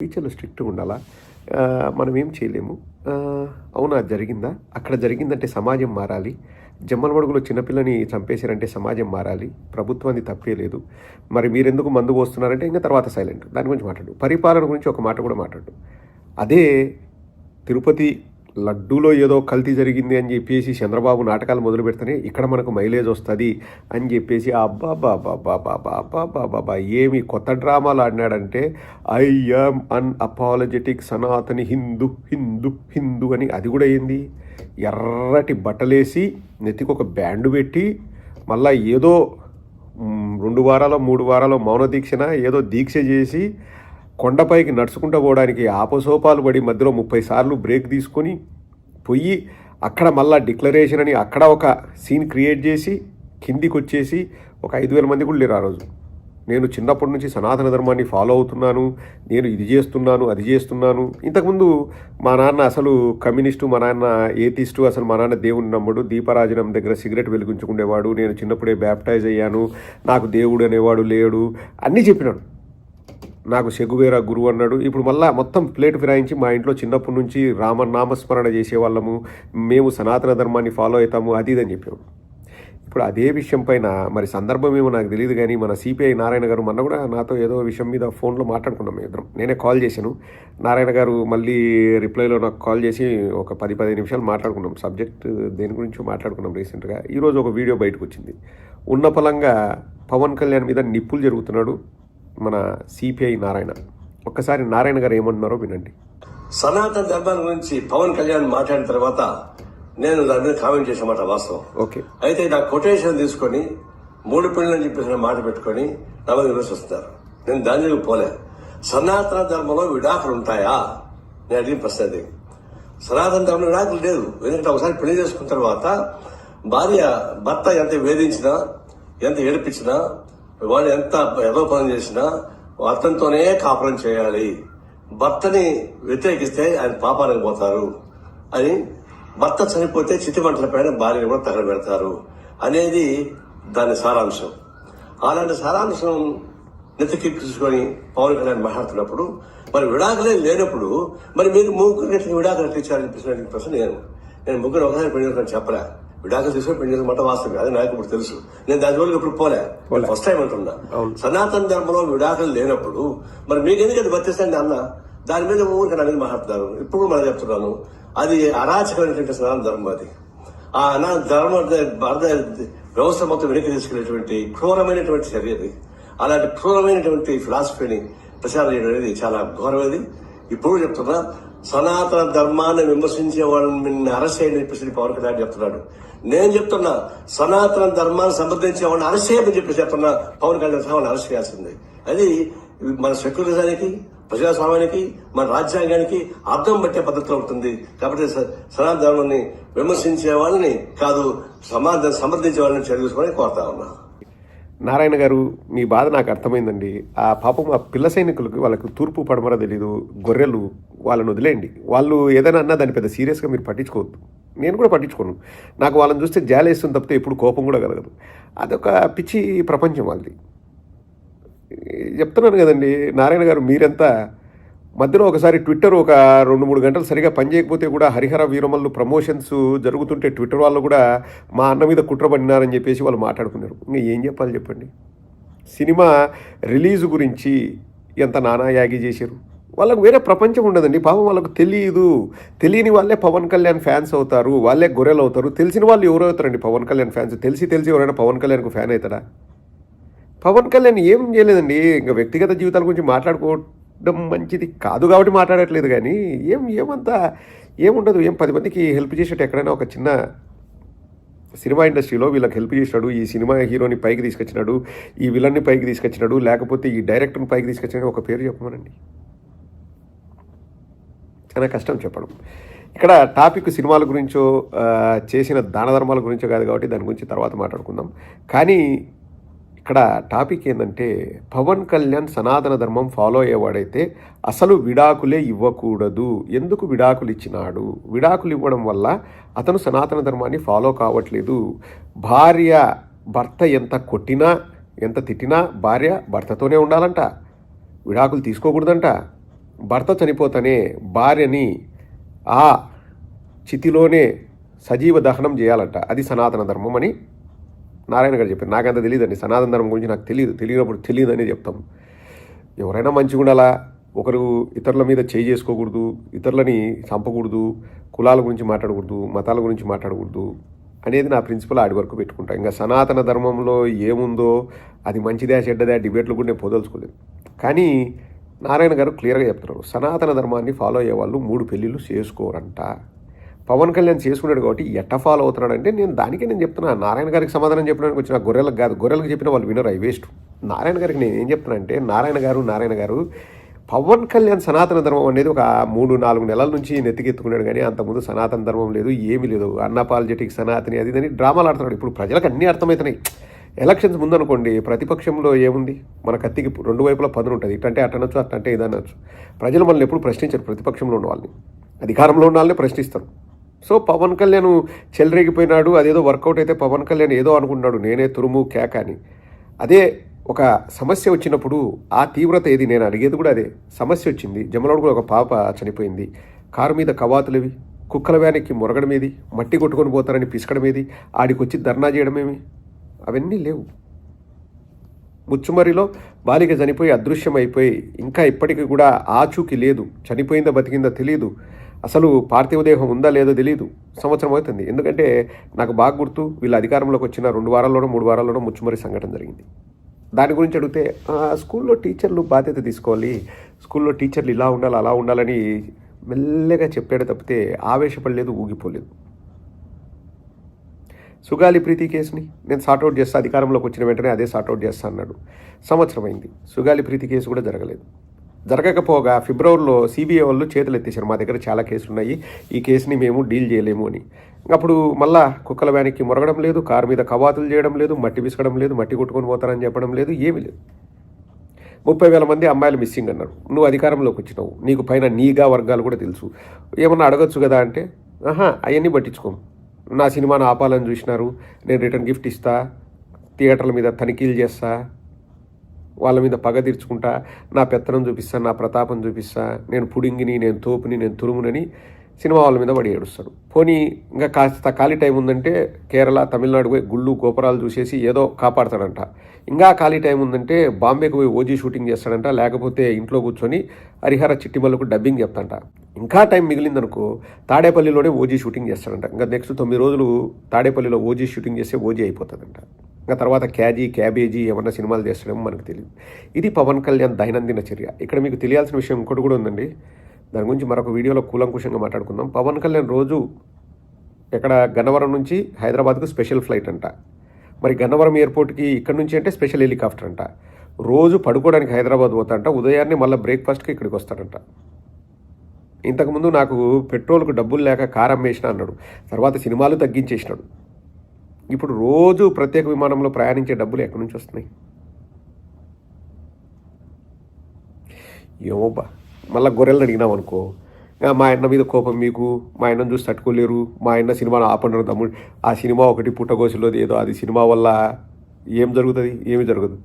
టీచర్లు స్ట్రిక్ట్గా ఉండాలా? మనం ఏం చేయలేము. అవునా జరిగిందా? అక్కడ జరిగిందంటే సమాజం మారాలి. జమ్మలమడుగులో చిన్నపిల్లని చంపేశారంటే సమాజం మారాలి. ప్రభుత్వాన్ని తప్పే లేదు. మరి మీరెందుకు మందు పోస్తున్నారంటే ఇంకా తర్వాత సైలెంట్. దాని గురించి మాట్లాడు. పరిపాలన గురించి ఒక మాట కూడా మాట్లాడు. అదే తిరుపతి లడ్డూలో ఏదో కల్తీ జరిగింది అని చెప్పేసి చంద్రబాబు నాటకాలు మొదలు పెడితేనే ఇక్కడ మనకు మైలేజ్ వస్తుంది అని చెప్పేసి అబ్బా బాబా బాబా బాబా బాబా ఏమి కొత్త డ్రామాలు ఆడినాడంటే I am unapologetic Sanatani Hindu Hindu Hindu అని. అది కూడా ఏంది? ఎర్రటి బట్టలేసి నెత్తికి ఒక బ్యాండ్ పెట్టి మళ్ళా ఏదో రెండు వారాలు మూడు వారాలు మౌన దీక్షన ఏదో దీక్ష చేసి కొండపైకి నడుచుకుంటూ పోవడానికి ఆపసోపాలు పడి మధ్యలో ముప్పై సార్లు బ్రేక్ తీసుకొని పోయి అక్కడ మళ్ళా డిక్లరేషన్ అని అక్కడ ఒక సీన్ క్రియేట్ చేసి కిందికి వచ్చేసి ఒక ఐదు వేల మంది కూడా లేరు ఆ రోజు. నేను చిన్నప్పటి నుంచి సనాతన ధర్మాన్ని ఫాలో అవుతున్నాను నేను ఇది చేస్తున్నాను అది చేస్తున్నాను. ఇంతకుముందు మా నాన్న అసలు కమ్యూనిస్టు మా నాన్న ఏతిస్టు అసలు మా నాన్న దేవుని నమ్మడు దీపారాజనం దగ్గర సిగరెట్ వెలిగించుకునేవాడు నేను చిన్నప్పుడే బ్యాప్టైజ్ అయ్యాను నాకు దేవుడు అనేవాడు లేడు అన్నీ చెప్పినాడు. నాకు సెగువేరా గురువు అన్నాడు. ఇప్పుడు మళ్ళా మొత్తం ప్లేట్ ఫిరాయించి మా ఇంట్లో చిన్నప్పటి నుంచి రామ నామస్మరణ చేసేవాళ్ళము. మేము సనాతన ధర్మాన్ని ఫాలో అవుతాము. అది ఇది అని చెప్పాము. ఇప్పుడు అదే విషయం పైన మరి సందర్భం ఏమో నాకు తెలియదు కానీ మన సిపిఐ నారాయణ గారు మొన్న కూడా నాతో ఏదో విషయం మీద ఫోన్లో మాట్లాడుకున్నాం ఇద్దరం. నేనే కాల్ చేశాను. నారాయణ గారు మళ్ళీ రిప్లైలో నాకు కాల్ చేసి ఒక పది పదిహేను నిమిషాలు మాట్లాడుకున్నాం. సబ్జెక్ట్ దేని గురించి మాట్లాడుకున్నాం రీసెంట్గా. ఈరోజు ఒక వీడియో బయటకు వచ్చింది. ఉన్న పలంగా పవన్ కళ్యాణ్ మీద నిప్పులు జరుగుతున్నాడు. మన సిపిఐ నారాయణ. ఒక్కసారి నారాయణ గారు ఏమంటున్నారో వినండి. సనాతన ధర్మం గురించి పవన్ కళ్యాణ్ మాట్లాడిన తర్వాత నేను దాని మీద కామెంట్ చేసిన వాస్తవం. ఓకే. అయితే నా కొటేషన్ తీసుకొని మూడు పిల్లలని చెప్పేసిన మాట పెట్టుకొని నా మీద విమర్శిస్తున్నారు నేను దాని దగ్గర పోలే. సనాతన ధర్మంలో విడాకులు ఉంటాయా? నేను అడిగిన ప్రశ్న అది. సనాతన ధర్మంలో విడాకులు లేదు ఎందుకంటే ఒకసారి పెళ్ళి చేసుకున్న తర్వాత భార్య భర్త ఎంత వేధించినా ఎంత ఏడిపించినా వాళ్ళు ఎంత ఏదో పని చేసినా అతనితోనే కాపురం చేయాలి. భర్తని వ్యతిరేకిస్తే ఆయన పాపానికి పోతారు అని భర్త చనిపోతే చితిమంటల పైన భార్యను కూడా తగలబెడతారు అనేది దాని సారాంశం. అలాంటి సారాంశం నెత్తికెక్కించుకొని పవన్ కళ్యాణ్ మాట్లాడుతున్నప్పుడు మరి విడాకులే లేనప్పుడు మరి మీరు ముగ్గురు ఎట్లా విడాకులు ఎట్లా ఇచ్చారని ప్రశ్న నేను నేను ముగ్గురు ఒకసారి పెళ్ళి చెప్పలే. విడాకులు తీసుకొని పెళ్ళి చేసుకుంటే వాస్తవం అది నాకు ఇప్పుడు తెలుసు. నేను దాని వరకు ఇప్పుడు పోలే. ఫస్ట్ టైం అంటున్నా. సనాతన ధర్మంలో విడాకులు లేనప్పుడు మరి మీకు ఎందుకంటే వర్తిస్తండి అన్న? దాని మీద ఊరికి అనేది మాట్లాడుతున్నారు ఇప్పుడు మనం చెప్తున్నాను. అది అరాచకమైనటువంటి సనాతన ధర్మం అది. ఆ అనా ధర్మ భారత వ్యవస్థ మొత్తం వెనక్కి తీసుకెళ్ళేటువంటి క్రూరమైనటువంటి చర్య అది. అలాంటి క్రూరమైనటువంటి ఫిలాసఫీని ప్రచారం చేయడం అనేది చాలా ఘోరమైనది. ఇప్పుడు చెప్తున్నా సనాతన ధర్మాన్ని విమర్శించే వాళ్ళని అరెస్ట్ చేయని చెప్పేసి పవన్ కళ్యాణ్ చెప్తున్నాడు. నేను చెప్తున్నా సనాతన ధర్మాన్ని సమర్థించే వాళ్ళని అరెస్ట్ చేయమని చెప్పి చెప్తున్నా పవన్ కళ్యాణ్ సహా వాళ్ళని అరెస్ట్ చేయాల్సింది. అది మన సెక్యులరిజానికి ప్రజాస్వామ్యానికి మన రాజ్యాంగానికి అర్థం పట్టే పద్ధతిలో ఉంటుంది. కాబట్టి స- సనాతన ధర్మాన్ని విమర్శించే వాళ్ళని కాదు సమాజం సమర్థించే వాళ్ళని చదివించుకోవాలని కోరుతా ఉన్నా. నారాయణ గారు మీ బాధ నాకు అర్థమైందండి. ఆ పాపం ఆ పిల్ల సైనికులకు వాళ్ళకు తూర్పు పడమర తెలీదు గొర్రెలు వాళ్ళని వదిలేయండి. వాళ్ళు ఏదైనా అన్నా దాన్ని పెద్ద సీరియస్గా మీరు పట్టించుకోవద్దు. నేను కూడా పట్టించుకోను. నాకు వాళ్ళని చూస్తే జాలేస్తుంది తప్పితే ఎప్పుడు కోపం కూడా కలగదు. అదొక పిచ్చి ప్రపంచం వాళ్ళది. చెప్తున్నాను కదండి నారాయణ గారు మీరంతా మధ్యలో ఒకసారి ట్విట్టర్ ఒక రెండు మూడు గంటలు సరిగా పనిచేయకపోతే కూడా హరిహర వీరమల్లు ప్రమోషన్స్ జరుగుతుంటే ట్విట్టర్ వాళ్ళు కూడా మా అన్న మీద కుట్ర పడినారని చెప్పేసి వాళ్ళు మాట్లాడుకున్నారు. ఇంకా ఏం చెప్పాలి చెప్పండి? సినిమా రిలీజ్ గురించి ఎంత నానాయాగి చేశారు? వాళ్ళకు వేరే ప్రపంచం ఉండదండి. పాపం వాళ్ళకు తెలియదు తెలియని వాళ్ళే పవన్ కళ్యాణ్ ఫ్యాన్స్ అవుతారు. వాళ్ళే గొర్రెలు అవుతారు. తెలిసిన వాళ్ళు ఎవరు అవుతారండి పవన్ కళ్యాణ్ ఫ్యాన్స్? తెలిసి తెలిసి ఎవరైనా పవన్ కళ్యాణ్కు ఫ్యాన్ అవుతాడా? పవన్ కళ్యాణ్ ఏం చేయలేదండి. ఇంకా వ్యక్తిగత జీవితాల గురించి మాట్లాడుకో మాట్లాడుకోవడం మంచిది కాదు కాబట్టి మాట్లాడట్లేదు కానీ ఏం ఏమంతా ఏముండదు. ఏం పది మందికి హెల్ప్ చేసేట ఎక్కడైనా ఒక చిన్న సినిమా ఇండస్ట్రీలో వీళ్ళకి హెల్ప్ చేసినాడు. ఈ సినిమా హీరోని పైకి తీసుకొచ్చినాడు. ఈ విలన్ని పైకి తీసుకొచ్చినాడు. లేకపోతే ఈ డైరెక్టర్ని పైకి తీసుకొచ్చినాడు ఒక పేరు చెప్పమనండి. చాలా కష్టం చెప్పడం. ఇక్కడ టాపిక్ సినిమాల గురించో చేసిన దాన ధర్మాల గురించో కాదు కాబట్టి దాని గురించి తర్వాత మాట్లాడుకుందాం. కానీ ఇక్కడ టాపిక్ ఏంటంటే పవన్ కళ్యాణ్ సనాతన ధర్మం ఫాలో అయ్యేవాడైతే అసలు విడాకులే ఇవ్వకూడదు. ఎందుకు విడాకులు ఇచ్చినాడు? విడాకులు ఇవ్వడం వల్ల అతను సనాతన ధర్మాన్ని ఫాలో కావట్లేదు. భార్య భర్త ఎంత కొట్టినా ఎంత తిట్టినా భార్య భర్తతోనే ఉండాలంట. విడాకులు తీసుకోకూడదంట. భర్త చనిపోతేనే భార్యని ఆ చితిలోనే సజీవ దహనం చేయాలంట. అది సనాతన ధర్మం అని నారాయణ గారు చెప్పారు నాకంత తెలియదండి సనాతన ధర్మం గురించి నాకు తెలియదు తెలియనప్పుడు తెలియదని చెప్తాం. ఎవరైనా మంచిగా ఉండాలా? ఒకరు ఇతరుల మీద చేయి చేసుకోకూడదు ఇతరులని చంపకూడదు కులాల గురించి మాట్లాడకూడదు మతాల గురించి మాట్లాడకూడదు అనేది నా ప్రిన్సిపల్ ఆడి వరకు పెట్టుకుంటా. ఇంకా సనాతన ధర్మంలో ఏముందో అది మంచిదా చెడ్డదా డిబేట్లు కూడా నేను పోదలుచుకోలేదు. కానీ నారాయణ గారు క్లియర్గా చెప్తున్నారు సనాతన ధర్మాన్ని ఫాలో అయ్యే వాళ్ళు మూడు పెళ్ళిళ్ళు చేసుకోరంట. పవన్ కళ్యాణ్ చేసుకున్నాడు కాబట్టి ఎట్ట ఫాలో అవుతున్నాడంటే నేను దానికే నేను చెప్తున్నా. నారాయణ గారికి సమాధానం చెప్పడానికి వచ్చిన గొర్రెలకు కాదు గొర్రెలకు చెప్పిన వాళ్ళు వినరు అవి వేస్ట్. నారాయణ గారికి నేను ఏం చెప్తున్నానంటే నారాయణ గారు నారాయణ గారు పవన్ కళ్యాణ్ సనాతన ధర్మం అనేది ఒక మూడు నాలుగు నెలల నుంచి నెత్తికెత్తుకున్నాడు కానీ అంతకుముందు సనాతన ధర్మం లేదు ఏమీ లేదు. అన్నపాలజెటిక్ సనాతని అది అని డ్రామాలు ఆడుతున్నాడు. ఇప్పుడు ప్రజలకు అన్నీ అర్థమవుతున్నాయి. ఎలక్షన్స్ ముందనుకోండి ప్రతిపక్షంలో ఏముంది? మన కత్తికి రెండు వైపులా పదులు ఉంటుంది. ఇటంటే అట్టనొచ్చు అట్టంటే ఇదనొచ్చు. ప్రజలు మనల్ని ఎప్పుడు ప్రశ్నించరు ప్రతిపక్షంలో ఉన్న వాళ్ళని. అధికారంలో ఉన్న వాళ్ళని ప్రశ్నిస్తారు. సో పవన్ కళ్యాణ్ చెలరేగిపోయినాడు అదేదో వర్కౌట్ అయితే పవన్ కళ్యాణ్ ఏదో అనుకున్నాడు నేనే తురుము కేక అని. అదే ఒక సమస్య వచ్చినప్పుడు ఆ తీవ్రత ఏది నేను అడిగేది కూడా అదే. సమస్య వచ్చింది. జమలడుగులో ఒక పాప చనిపోయింది. కారు మీద కవాతులవి కుక్కల వ్యానికి మొరగడమేది మట్టి కొట్టుకొని పోతారని పిసకడమేది ఆడికొచ్చి ధర్నా చేయడమేమి అవన్నీ లేవు. ముచ్చుమరిలో బాలిక చనిపోయి అదృశ్యం అయిపోయి ఇంకా ఇప్పటికీ కూడా ఆచూకీ లేదు. చనిపోయిందా బతికిందా తెలియదు. అసలు పార్థివదేహం ఉందా లేదో తెలియదు సంవత్సరం అవుతుంది. ఎందుకంటే నాకు బాగా గుర్తు వీళ్ళ అధికారంలోకి వచ్చిన రెండు వారాల్లోనో మూడు వారాల్లోనో ముచ్చుమరి సంఘటన జరిగింది. దాని గురించి అడిగితే స్కూల్లో టీచర్లు బాధ్యత తీసుకోవాలి. స్కూల్లో టీచర్లు ఇలా ఉండాలి అలా ఉండాలని మెల్లగా చెప్పాడు తప్పితే ఆవేశపడలేదు ఊగిపోలేదు. సుగాలి ప్రీతి కేసుని? నేను సార్ట్అవుట్ చేస్తా అధికారంలోకి వచ్చిన వెంటనే అదే సార్ట్అవుట్ చేస్తా అన్నాడు. సంవత్సరం అయింది. సుగాలి ప్రీతి కేసు కూడా జరగలేదు. జరగకపోగా ఫిబ్రవరిలో సిబిఐ వాళ్ళు చేతులు ఎత్తేసారు మా దగ్గర చాలా కేసులు ఉన్నాయి ఈ కేసుని మేము డీల్ చేయలేము అని. అప్పుడు మళ్ళా కుక్కల వ్యానికి మొరగడం లేదు కారు మీద కవాతులు చేయడం లేదు మట్టి విసకడం లేదు మట్టి కొట్టుకొని పోతారని చెప్పడం లేదు ఏమీ లేదు. ముప్పై వేల మంది అమ్మాయిలు మిస్సింగ్ అన్నారు. నువ్వు అధికారంలోకి వచ్చినావు. నీకు పైన నీగా వర్గాలు కూడా తెలుసు. ఏమన్నా అడగచ్చు కదా అంటే ఆహా అవన్నీ పట్టించుకోము నా సినిమాను ఆపాలని చూసినారు. నేను రిటర్న్ గిఫ్ట్ ఇస్తా. థియేటర్ల మీద తనిఖీలు చేస్తా. వాళ్ళ మీద పగ తీర్చుకుంటా నా పెత్తనం చూపిస్తా నా ప్రతాపం చూపిస్తా నేను పుడింగిని నేను తోపుని నేను తురుమునని సినిమా వాళ్ళ మీద పడి ఏడుస్తాడు. పోనీ ఇంకా కాస్త ఖాళీ టైం ఉందంటే కేరళ తమిళనాడు పోయి గుళ్ళు గోపురాలు చూసేసి ఏదో కాపాడతాడంట. ఇంకా ఖాళీ టైం ఉందంటే బాంబేకి పోయి ఓజీ షూటింగ్ చేస్తాడంట లేకపోతే ఇంట్లో కూర్చొని హరిహర చిట్టిమల్లకు డబ్బింగ్ చెప్తాంట. ఇంకా టైం మిగిలిందనుకో తాడేపల్లిలోనే ఓజీ షూటింగ్ చేస్తాడంట. ఇంకా నెక్స్ట్ తొమ్మిది రోజులు తాడేపల్లిలో ఓజీ షూటింగ్ చేస్తే ఓజీ అయిపోతుందంట ఇంకా తర్వాత క్యాజీ క్యాబేజీ ఏమన్నా సినిమాలు చేస్తాడేమో మనకు తెలియదు ఇది పవన్ కళ్యాణ్ దైనందిన చర్య. ఇక్కడ మీకు తెలియాల్సిన విషయం ఇంకోటి కూడా ఉందండి. దాని గురించి మరొక వీడియోలో కూలంకుషంగా మాట్లాడుకుందాం. పవన్ కళ్యాణ్ రోజు ఇక్కడ గన్నవరం నుంచి హైదరాబాద్కు స్పెషల్ ఫ్లైట్ అంట. మరి గన్నవరం ఎయిర్పోర్ట్కి ఇక్కడ నుంచి అంటే స్పెషల్ హెలికాప్టర్ అంట. రోజు పడుకోవడానికి హైదరాబాద్ పోతాడంట. ఉదయాన్నే మళ్ళీ బ్రేక్ఫాస్ట్కి ఇక్కడికి వస్తాడంట. ఇంతకుముందు నాకు పెట్రోల్కు డబ్బులు లేక కారు అమ్మేసిన అన్నాడు. తర్వాత సినిమాలు తగ్గించేసినాడు. ఇప్పుడు రోజు ప్రత్యేక విమానంలో ప్రయాణించే డబ్బులు ఎక్కడి నుంచి వస్తున్నాయి? ఏమోబ్బా మళ్ళీ గొర్రెలను అడిగినాం అనుకో. మా ఆయన మీద కోపం మీకు. మా ఆయనను చూసి తట్టుకోలేరు. మా ఆయన సినిమాను ఆపండి తమ్ముడు. ఆ సినిమా ఒకటి పుట్టగోసిలోది ఏదో. అది సినిమా వల్ల ఏం జరుగుతుంది? ఏమి జరగదు.